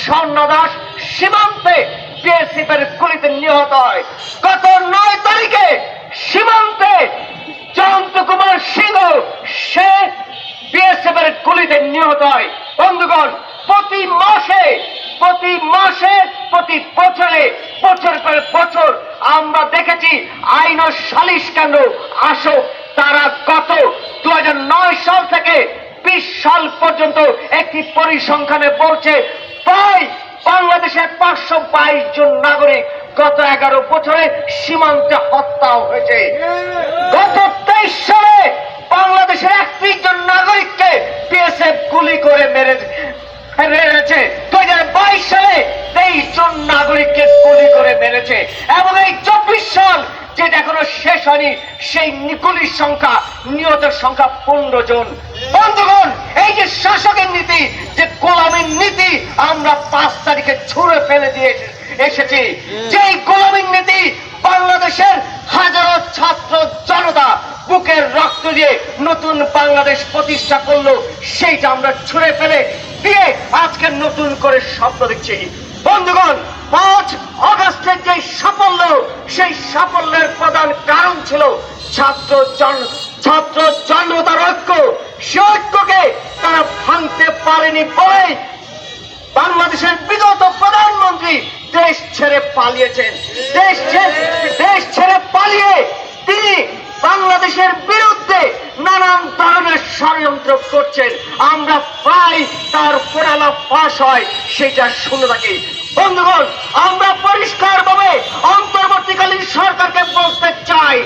স্বর্ণদাস সীমান্তে বিএসএফের গুলিতে নিহত হয়। গত নয় তারিখে সীমান্তে জয়ন্ত কুমার সিংহ, সে বিএসএফের গুলিতে নিহত হয়। বন্ধুগণ, প্রতি মাসে প্রতি মাসে, প্রতি বছরে, বছর পর বছর আমরা দেখেছি আইন ও সালিশ কেন্দ্র আসক, তারা গত দু হাজার নয় সাল থেকে বিশ সাল পর্যন্ত একটি পরিসংখ্যানে বলছে প্রায় বাংলাদেশের পাঁচশো বাইশ জন নাগরিক গত এগারো বছরে সীমান্তে হত্যা হয়েছে। গত তেইশ সালে বাংলাদেশের একত্রিশ জন নাগরিককে বিএসএফ গুলি করে মেরে মেরেছে দু হাজার বাইশ সালে তেইশ জন নাগরিককে গুলি করে মেরেছে। এবং এই চব্বিশ সাল যেটা এখনও শেষ হয়নি সেই নিকুলির সংখ্যা নিহতের সংখ্যা পনেরো জন। বন্ধুগণ এই যে শাসকের নীতি যে গোলামীর নীতি আমরা পাঁচ তারিখে ছুঁড়ে ফেলে দিয়ে এসেছি। যেই গোলামীর নীতি বাংলাদেশের হাজারো ছাত্র জনতা বুকের রক্ত দিয়ে নতুন বাংলাদেশ প্রতিষ্ঠা করল সেইটা আমরা ছুঁড়ে ফেলে দিয়ে আজকে নতুন করে স্বপ্ন দেখছি। বন্ধুগণ পাঁচ অগস্টের যে সাফল্য সেই সাফল্যের প্রধান কারণ ছিল ছাত্র জন ছাত্র জনতার ঐক্য। সে ঐক্যকে তারা ভাঙতে পারেনি বলে ছেড়ে পালিয়েছেন। দেশ দেশ ছেড়ে পালিয়ে তিনি বাংলাদেশের বিরুদ্ধে নানান ধরনের ষড়যন্ত্র করছেন। আমরা পাই তার পোড়ালা ফাঁস হয়, সেটা শুনে থাকি। বন্ধুগণ, আমরা পরিষ্কারভাবে অন্তর্বর্তীকালীন সরকারকে বলতে চাই